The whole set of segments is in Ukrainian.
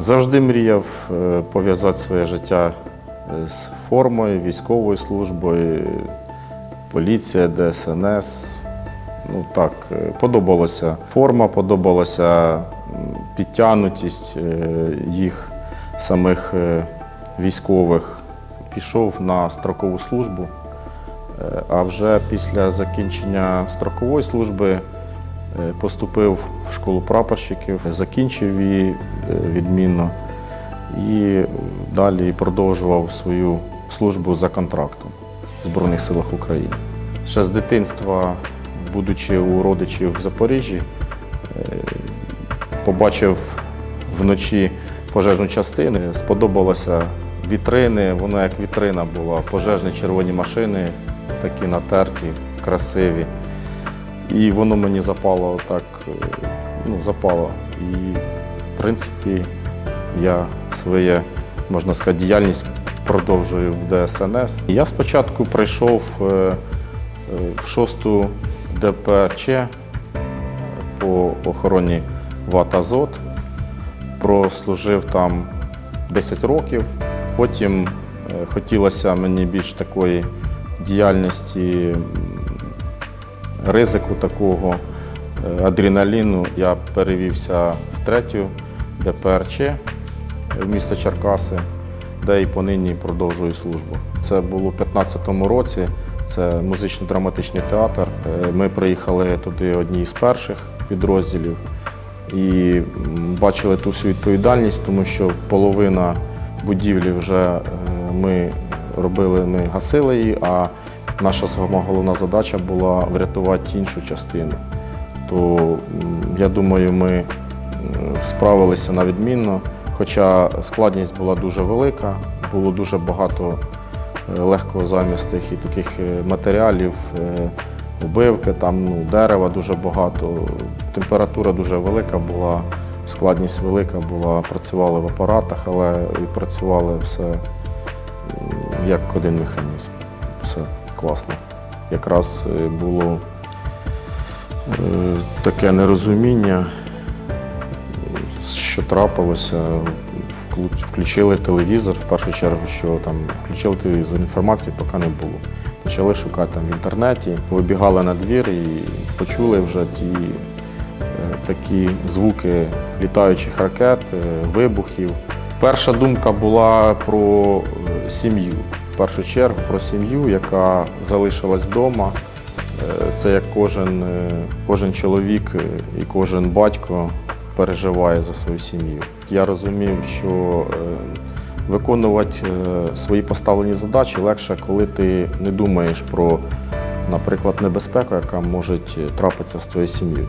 Завжди мріяв е, пов'язати своє життя е, з формою, військовою службою, поліція, ДСНС. Ну так, е, подобалася форма, подобалася підтягнутість їх самих військових. Пішов на строкову службу, а вже після закінчення строкової служби поступив в школу прапорщиків, закінчив її е, відмінно і далі продовжував свою службу за контрактом в Збройних силах України. Ще з дитинства, будучи у родичів в Запоріжжі, е, побачив вночі пожежну частину. Сподобалося вітрини, воно як вітрина була, пожежні червоні машини, такі натерті, красиві. І воно мені запало так, е, ну, запало. І, в принципі, я своє, можна сказати, діяльність продовжую в ДСНС. Я спочатку прийшов е, е, в шосту ДПЧ по охороні ВАТ «Азот». Прослужив там 10 років. Потім хотілося мені більш такої діяльності, ризику такого, е, адреналіну. Я перевівся в третю ДПРЧ в місто Черкаси, де і понині продовжую службу. Це було у 2015 році. Це музично-драматичний театр. Е, Ми приїхали туди одні з перших підрозділів і бачили ту всю відповідальність, тому що половина будівлі вже е, ми робили, ми гасили її, а наша сама головна задача була врятувати іншу частину. То я думаю, ми справилися на відмінно, хоча складність була дуже велика, було дуже багато е, легкозамістих і таких е, матеріалів, е, убивки, там ну, дерева дуже багато, температура дуже велика була, складність велика була, працювали в апаратах, але відпрацювали все як один механізм. Все класно. Якраз е, було е, таке нерозуміння, що трапилося. Включили телевізор в першу чергу, що там включили телевізор, інформації поки не було. Почали шукати там в інтернеті, вибігали на двір і почули вже ті е, такі звуки літаючих ракет, е, вибухів. Перша думка була про е, сім'ю. Першу чергу про сім'ю, яка залишилась вдома. Е, Це як кожен, е, кожен чоловік і кожен батько переживає за свою сім'ю. Я розумів, що е, виконувати свої поставлені задачі легше, коли ти не думаєш про, наприклад, небезпеку, яка може трапитися з твоєю сім'єю.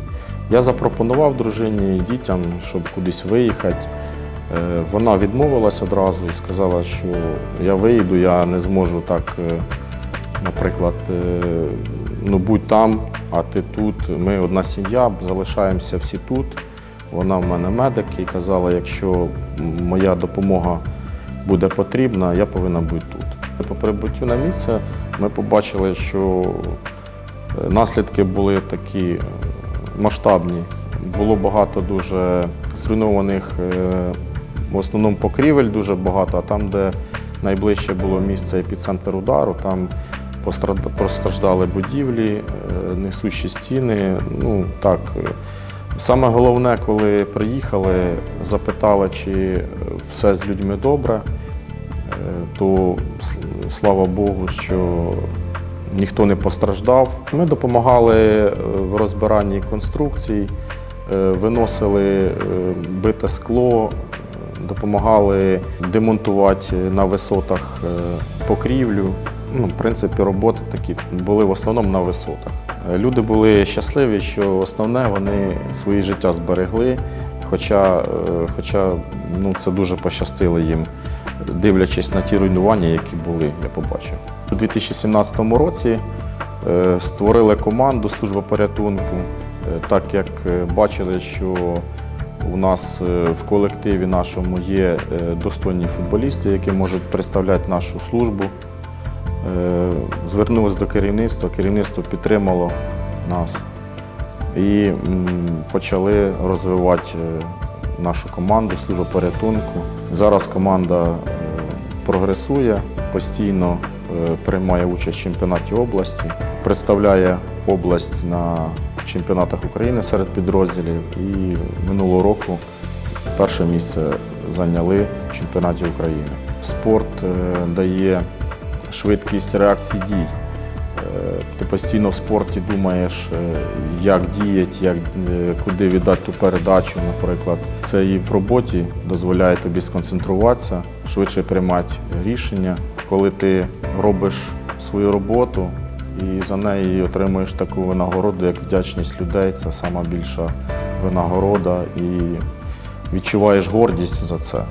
Я запропонував дружині і дітям, щоб кудись виїхати. Е, Вона відмовилась одразу і сказала, що я виїду, я не зможу так, е, наприклад, е, ну будь там, а ти тут. Ми одна сім'я, залишаємося всі тут. Вона в мене медик і казала, якщо моя допомога буде потрібна, я повинна бути тут. По прибуттю на місце ми побачили, що наслідки були такі масштабні. Було багато дуже зруйнованих, в основному покрівель дуже багато, а там, де найближче було місце епіцентр удару, там постраждали будівлі, е, несущі стіни. Ну так. е, Саме головне, коли приїхали, запитали, чи все з людьми добре, е, то слава Богу, що ніхто не постраждав. Ми допомагали в розбиранні конструкцій, виносили бите скло, допомагали демонтувати на висотах е, покрівлю. Ну, в принципі, роботи такі були в основному на висотах. Е, Люди були щасливі, що основне вони свої життя зберегли, хоча, е, хоча ну, це дуже пощастило їм, дивлячись на ті руйнування, які були, я побачив. У 2017 році створили команду служба порятунку, так як бачили, що у нас е, в колективі нашому є е, достойні футболісти, які можуть представляти нашу службу. Е, Звернулися до керівництва, керівництво підтримало нас і почали розвивати нашу команду, служба порятунку. Зараз команда прогресує, постійно приймає участь в чемпіонаті області, представляє область на чемпіонатах України серед підрозділів. І минулого року перше місце зайняли в чемпіонаті України. Спорт е, дає швидкість реакції дій. Е, Ти постійно в спорті думаєш, е, як діяти, як, куди віддати ту передачу, наприклад. Це і в роботі дозволяє тобі сконцентруватися, швидше приймати рішення. Коли ти робиш свою роботу і за неї отримуєш таку винагороду, як вдячність людей, це сама більша винагорода. І відчуваєш гордість за це.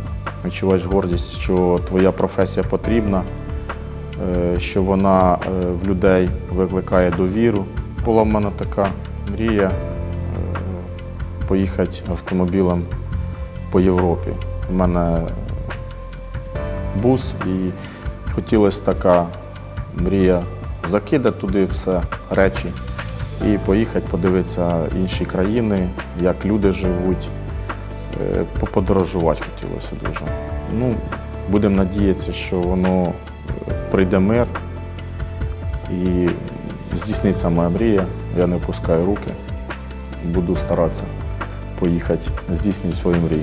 Відчуваєш гордість, що твоя професія потрібна, е, що вона е, в людей викликає довіру. Була в мене така мрія е, поїхати автомобілем по Європі. У мене бус і хотілося така мрія закидати туди все речі і поїхати подивитися інші країни, як люди живуть. Е, Поподорожувати хотілося дуже. Ну, будемо надіятися, що воно е, прийде мир і здійсниться моя мрія. Я не опускаю руки, буду старатися поїхати, здійснити свою мрію.